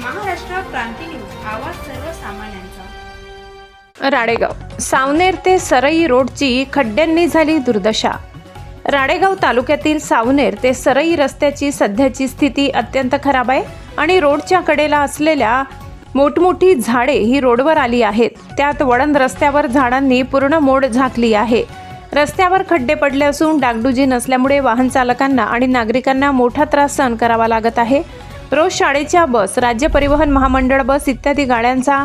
क्रांती news आवाज सर्वसामान्यांचा. राडेगाव सावनेर ते सरई रोडची खड्ड्यांनी झाली दुर्दशा. राडेगाव तालुक्यातील सावनेर ते सरई रस्त्याची सध्याची स्थिती अत्यंत खराब आहे आणि रोडच्या कडेला असलेल्या मोठमोठी झाडे ही रोडवर आली आहेत. त्यात वळण रस्त्यावर झाडांनी पूर्ण मोड झाकली आहे. रस्त्यावर खड्डे पडले असून डागडुजी नसल्यामुळे वाहन चालकांना आणि नागरिकांना मोठा त्रास सहन करावा लागत आहे. रोज शाळेच्या बस राज्य परिवहन महामंडळ बस इत्यादी गाड्यांचा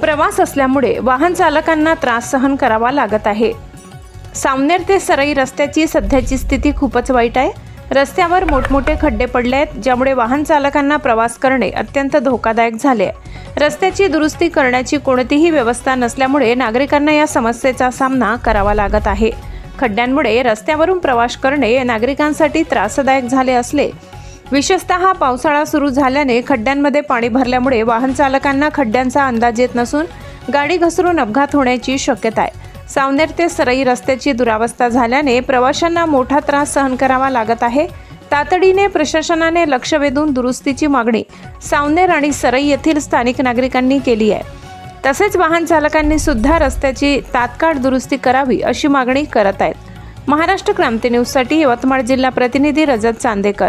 प्रवास असल्यामुळे वाहन चालकांना त्रास सहन करावा लागत आहे. सामनेर ते सरई रस्त्याची सध्याची स्थिती खूपच वाईट आहे. रस्त्यावर मोठमोठे खड्डे पडले आहेत ज्यामुळे वाहन चालकांना प्रवास करणे अत्यंत धोकादायक झाले आहे. रस्त्याची दुरुस्ती करण्याची कोणतीही व्यवस्था नसल्यामुळे नागरिकांना या समस्येचा सामना करावा लागत आहे. खड्ड्यांमुळे रस्त्यावरून प्रवास करणे नागरिकांसाठी त्रासदायक झाले असले विशेषतः पावसाळा सुरू झाल्याने खड्ड्यांमध्ये पाणी भरल्यामुळे वाहन चालकांना खड्ड्यांचा अंदाज येत नसून गाडी घसरून अपघात होण्याची शक्यता आहे. सावनेर ते सरई रस्त्याची दुरावस्था झाल्याने प्रवाशांना मोठा त्रास सहन करावा लागत आहे. तातडीने प्रशासनाने लक्ष वेधून दुरुस्तीची मागणी सावनेर आणि सरई येथील स्थानिक नागरिकांनी केली आहे. तसेच वाहन चालकांनी सुद्धा रस्त्याची तात्काळ दुरुस्ती करावी अशी मागणी करत आहेत. महाराष्ट्र क्रांती न्यूजसाठी यवतमाळ जिल्हा प्रतिनिधी रजत चांदेकर.